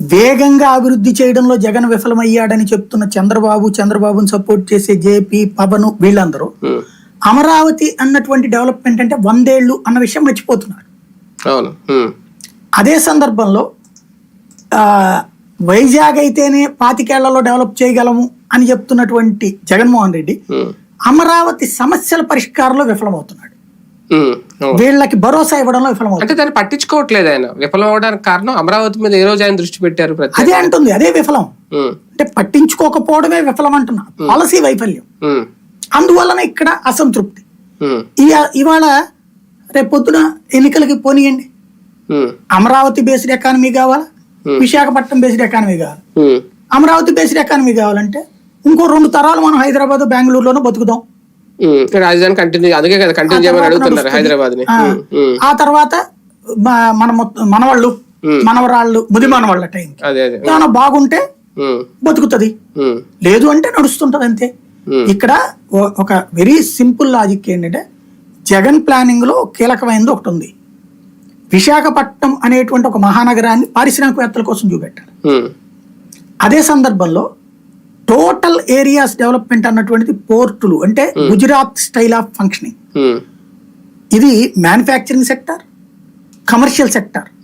వేగంగా అభివృద్ధి చేయడంలో జగన్ విఫలమయ్యాడని చెప్తున్న చంద్రబాబు చంద్రబాబును సపోర్ట్ చేసే జేపీ పవన్ వీళ్ళందరూ అమరావతి అన్నటువంటి డెవలప్మెంట్ అంటే వందేళ్ళు అన్న విషయం మర్చిపోతున్నారు. అదే సందర్భంలో ఆ, వైజాగ్ అయితేనే పాతికేళ్ళలో డెవలప్ చేయగలము అని చెప్తున్నటువంటి జగన్మోహన్ రెడ్డి అమరావతి సమస్యల పరిష్కారంలో విఫలమవుతున్నాడు. వీళ్ళకి భరోసా ఇవ్వడంలో విఫలమవుతుంది అంటే దాన్ని పట్టించుకోవట్లేదు ఆయన. విఫలం అవడానికి కారణం అమరావతి మీద ఏ రోజు ఆయన దృష్టి పెట్టారు అదే అంటుంది అదే విఫలం. అంటే పట్టించుకోకపోవడమే విఫలం అంటున్నా. పాలసీ వైఫల్యం. అందువలన ఇక్కడ అసంతృప్తి. ఇవాళ రేపు పొద్దున ఎన్నికలకి పోనీయండి. అమరావతి బేస్డ్ ఎకానమీ కావాలా? విశాఖపట్నం బేస్డ్ ఎకానమీ కావాలి? అమరావతి బేస్డ్ ఎకానమీ కావాలంటే ఇంకో రెండు తరాలు మనం హైదరాబాద్ బెంగళూరులోనూ బతుకుదాం. రాజధాని కంటిన్యూ అందుకే కదా కంటిన్యూ చేయమని అడుగుతున్నారు హైదరాబాద్ని ఆ, తర్వాత మన మనవాళ్ళు మనవరాళ్ళు ముది మనవాళ్ళ టైం ఏమైనా బాగుంటే బతుకుతుంది. లేదు అంటే నడుస్తుంటది అంతే. ఇక్కడ ఒక వెరీ సింపుల్ లాజిక్ ఏంటంటే జగన్ ప్లానింగ్లో కీలకమైనది ఒకటి ఉంది. విశాఖపట్నం అనేటువంటి ఒక మహానగరాన్ని పారిశ్రామికవేత్తల కోసం చూపెట్టాలి ఉమ్, అదే సందర్భంలో టోటల్ ఏరియాస్ డెవలప్మెంట్ అన్నటువంటిది పోర్టులు అంటే Gujarat style of functioning. Um, ఇది మ్యానుఫ్యాక్చరింగ్ సెక్టర్ కమర్షియల్ సెక్టర్.